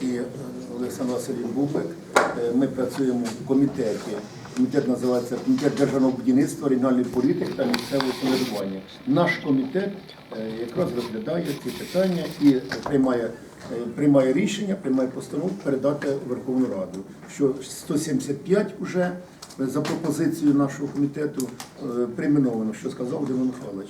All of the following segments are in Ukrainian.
І е, Олександр Васильович Бубик. Е, Ми працюємо в комітеті. Комітет називається Комітет державного будівництва, регіональної політики та місцевого самоврядування. Наш комітет е, якраз розглядає ці питання і приймає, приймає рішення, приймає постанову передати Верховну Раду. Що 175 вже за пропозицією нашого комітету е, перейменовано, що сказав Володимир Михайлович.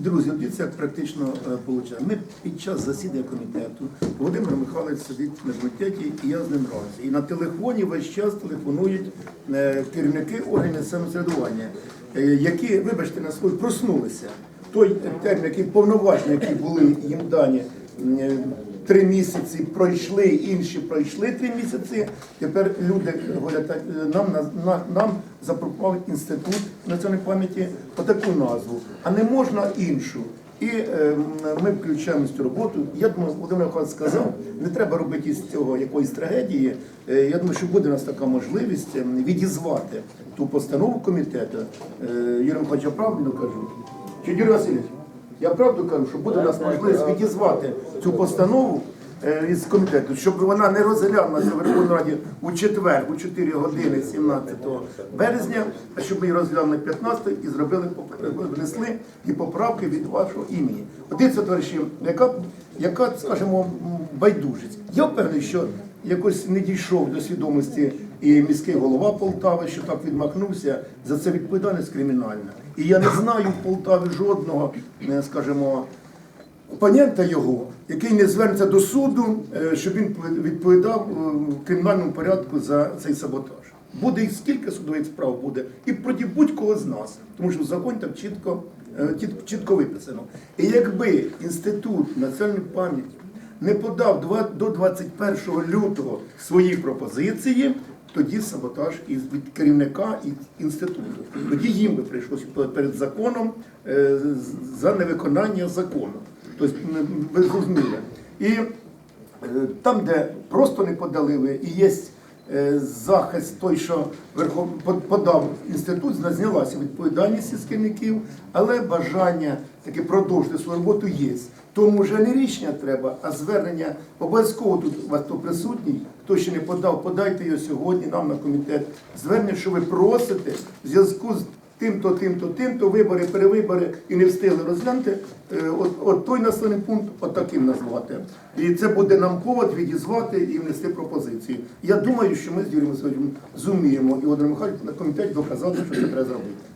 Друзі, дивіться, як практично виходить. Ми під час засідання комітету Володимир Михайлович сидить на комітеті, і я з ним разі. І на телефоні весь час телефонують е, керівники органів самоврядування, е, які, вибачте на слово, проснулися. Той термін, який повноваження, які були їм дані. Е, Три місяці пройшли, інші пройшли три місяці. Тепер люди говорять, е, нам на- на- нам запропонував інститут національної пам'яті отаку назву, а не можна іншу. І е, ми включаємо цю роботу. Я думаю, Володимир Михайлович сказав, не треба робити із цього якоїсь трагедії. Я думаю, що буде у нас така можливість е, відізвати ту постанову комітету. Е, Юрій Михайлович, я правильно кажу? Чи Юрій Васильович? Я правду кажу, що буде у нас можливість відізвати цю постанову е, із комітету, щоб вона не розглядалася в Верховній Раді у четвер, у 4 години 17 березня, а щоб ми її розглянули 15 і зробили внесли і поправки від вашого імені. Дивіться, товариші, яка, яка, скажімо, байдужість. Я впевнений, що якось не дійшов до свідомості і міський голова Полтави, що так відмахнувся, за це відповідальність кримінальна. І я не знаю в Полтаві жодного, е, скажімо, опонента його, який не звернеться до суду, е, щоб він відповідав е, в кримінальному порядку за цей саботаж. Буде і скільки судових справ буде, і проти будь-кого з нас, тому що в законі там чітко, е, чітко виписано. І якби інститут національної пам'яті не подав до 21 лютого свої пропозиції, тоді саботаж із від керівника і інституту. Тоді їм би прийшлося перед законом е, за невиконання закону. Тобто ви зрозуміли. І е, там, де просто не подали ви, і є захист той, що подав інститут, знялася відповідальність із керівників, але бажання таки продовжити свою роботу є. Тому вже не рішення треба, а звернення обов'язково тут вас хто присутній, хто ще не подав, подайте його сьогодні нам на комітет. Звернення, що ви просите в зв'язку з тим-то, тим-то, тим-то, вибори, перевибори і не встигли розглянути, е, от, от той населений пункт отаким назвати. І це буде нам повод відізвати і внести пропозиції. Я думаю, що ми з Юрієм Васильовичем зуміємо і Володимир Михайлович на комітеті доказати, що це треба зробити.